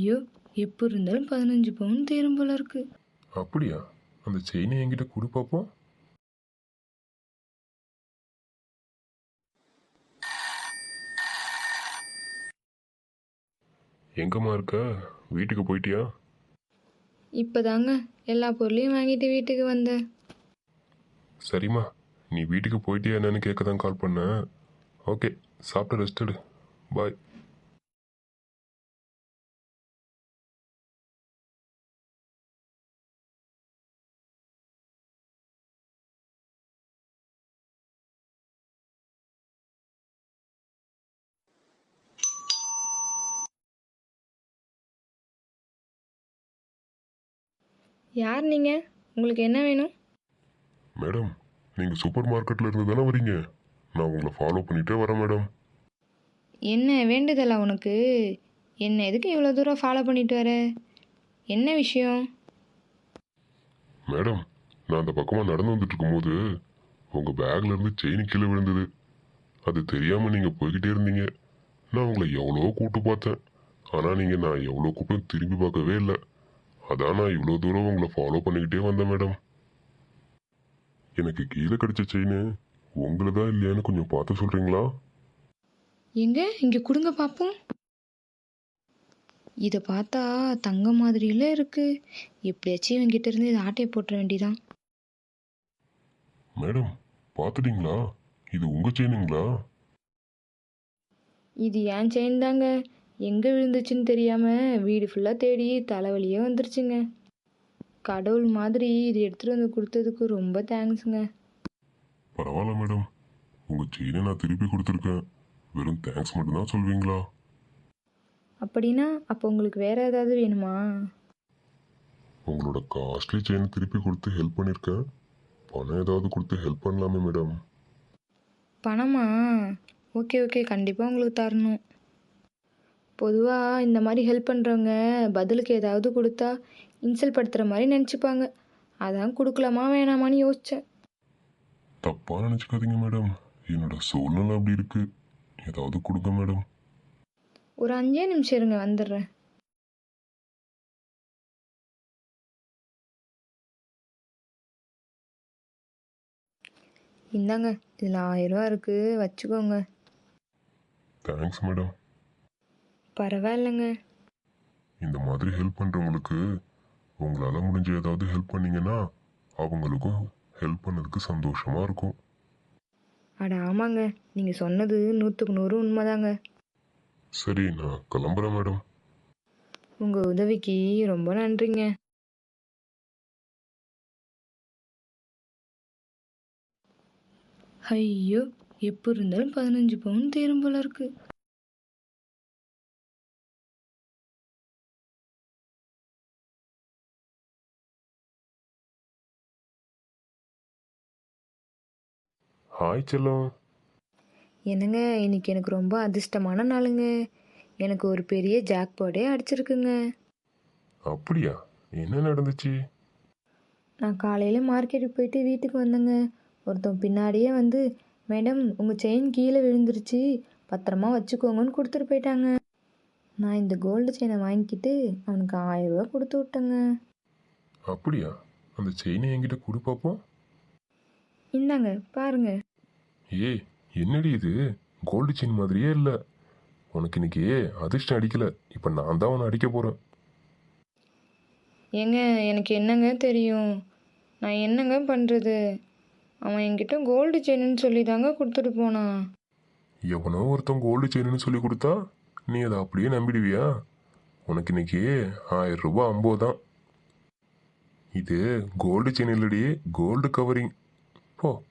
ஐயோ எப்போ இருந்தாலும் பதினஞ்சு பவுன் தேரும் போல இருக்கு. அப்படியா? அந்த செயினை என்கிட்ட கொடு பார்ப்போம் எங்கம்மா இருக்க? வீட்டுக்கு போயிட்டியா? இப்போதாங்க எல்லா பொருளையும் வாங்கிட்டு வீட்டுக்கு வந்தேன் சரிம்மா நீ வீட்டுக்கு போயிட்டியா என்னன்னு கேட்க தான் கால் பண்ணேன். ஓகே சாப்பிட்டு ரெஸ்ட் எடு. பாய் யார் நீங்கள் உங்களுக்கு என்ன வேணும்? மேடம் நீங்கள் சூப்பர் மார்க்கெட்டில் இருந்து தானே வரீங்க? நான் உங்களை ஃபாலோ பண்ணிகிட்டே வரேன் மேடம். என்ன வேண்டுதலா உனக்கு? என்ன எதுக்கு இவ்வளோ தூரம் ஃபாலோ பண்ணிட்டு வர? என்ன விஷயம்? மேடம் நான் அந்த பக்கமாக நடந்து வந்துட்டு இருக்கும்போது உங்கள் பேக்ல இருந்து செயின் கீழே விழுந்தது. அது தெரியாமல் நீங்கள் போய்கிட்டே இருந்தீங்க. நான் உங்களை எவ்வளோ கூட்டு பார்த்தேன். ஆனால் நீங்கள் நான் எவ்வளோ கூட்டம் திரும்பி பார்க்கவே இல்லை. அதான் நான் இவ்வளோ தூரம் உங்களை ஃபாலோ பண்ணிக்கிட்டே வந்தேன் மேடம் எனக்கு கீழே கிடைச்ச செயின் உங்களை தான் இல்லையான்னு கொஞ்சம் பார்த்து சொல்கிறீங்களா எங்க? இங்கே கொடுங்க பார்ப்போம் இதை பார்த்தா தங்கம் மாதிரியில இருக்கு. எப்படியாச்சும் இவங்கிட்ட இருந்து இதை ஆட்டையை போட்டுற வேண்டியதான் மேடம் பார்த்துட்டீங்களா? இது உங்கள் செயினுங்களா இது ஏன் செயின் தாங்க. எங்கே விழுந்துச்சுன்னு தெரியாமல் வீடு ஃபுல்லாக தேடி தலைவலியே வந்துருச்சுங்க. கடவுள் மாதிரி இது எடுத்துகிட்டு வந்து கொடுத்ததுக்கு ரொம்ப தேங்க்ஸுங்க பரவாயில்ல மேடம் உங்கள் செயினை நான் திருப்பி கொடுத்துருக்கேன். வெறும் தேங்க்ஸ் மட்டும்தான் சொல்வீங்களா? அப்படின்னா அப்போ உங்களுக்கு வேற ஏதாவது வேணுமா? உங்களோட காஸ்ட்லி செயினை திருப்பி கொடுத்து ஹெல்ப் பண்ணியிருக்கேன் பணம் ஏதாவது கொடுத்து ஹெல்ப் பண்ணலாமே மேடம் பணமா? Okay okay. கண்டிப்பாக உங்களுக்கு தரணும். பொதுவாக இந்த மாதிரி ஹெல்ப் பண்ணுறவங்க பதிலுக்கு ஏதாவது கொடுத்தா இன்சல்ட் படுத்துகிற மாதிரி நினச்சிப்பாங்க. அதான் கொடுக்கலாமா வேணாமான்னு யோசித்தேன் தப்பாக நினச்சிக்காதீங்க மேடம் என்னோட சூழ்நிலை அப்படி இருக்கு. ஏதாவது கொடுங்க மேடம் ஒரு அஞ்சே நிமிஷம் இருங்க வந்துடுறேன். இந்தாங்க இதில் ஆயிரம் இருக்குது வச்சுக்கோங்க. தேங்க்ஸ் மேடம் பரவாயில்லைங்க. இந்த மாதிரி ஹெல்ப் பண்ணுறவங்களுக்கு உங்களால் முடிஞ்ச ஏதாவது ஹெல்ப் பண்ணீங்கன்னா அவங்களுக்கும் ஹெல்ப் பண்ணதுக்கு சந்தோஷமாக இருக்கும். அட ஆமாங்க. நீங்கள் சொன்னது நூற்றுக்கு நூறு உண்மைதாங்க. சரி நான் கிளம்புறேன் மேடம். உங்கள் உதவிக்கு ரொம்ப நன்றிங்க. ஐயோ எப்போ இருந்தாலும் பதினஞ்சு பவுன் தேரும் போல இருக்கு. ஹாய் செல்லம் என்னங்க இன்னைக்கு எனக்கு ரொம்ப அதிர்ஷ்டமான நாளுங்க. எனக்கு ஒரு பெரிய ஜாக்பாட்டே அடிச்சிருக்குங்க. அப்படியா? என்ன நடந்துச்சு? நான் காலையில் மார்க்கெட்டுக்கு போயிட்டு வீட்டுக்கு வந்தேங்க. ஒருத்தன் பின்னாடியே வந்து மேடம் உங்கள் செயின் கீழே விழுந்துருச்சு. பத்திரமா வச்சுக்கோங்கன்னு கொடுத்துட்டு போயிட்டாங்க. நான் இந்த கோல்டு செயினை வாங்கிக்கிட்டு அவனுக்கு ஆயிரம் ரூபாய் கொடுத்து விட்டேங்க. அப்படியா? அந்த செயினை என்கிட்ட கொடு பார்ப்போம் இந்தாங்க பாருங்க. ஏய் என்னடி இது? கோல்டு செயின் மாதிரியே இல்லை. உனக்கு இன்னைக்கு அதிர்ஷ்டம் அடிக்கல. இப்போ நான் தான் உன்னை அடிக்க போகிறேன் ஏங்க எனக்கு என்னங்க தெரியும்? நான் என்னங்க பண்ணுறது அவன் என்கிட்ட கோல்டு செயின்னு சொல்லி தாங்க கொடுத்துட்டு போனான் எவனோ ஒருத்தன் கோல்டு செயின்னு சொல்லி கொடுத்தா நீ அதை அப்படியே நம்பிடுவியா? உனக்கு இன்னைக்கு ஆயிரம் ரூபாய் ஐம்பது தான். இது கோல்டு செயின் இல்லடி கோல்டு கவரிங் போ.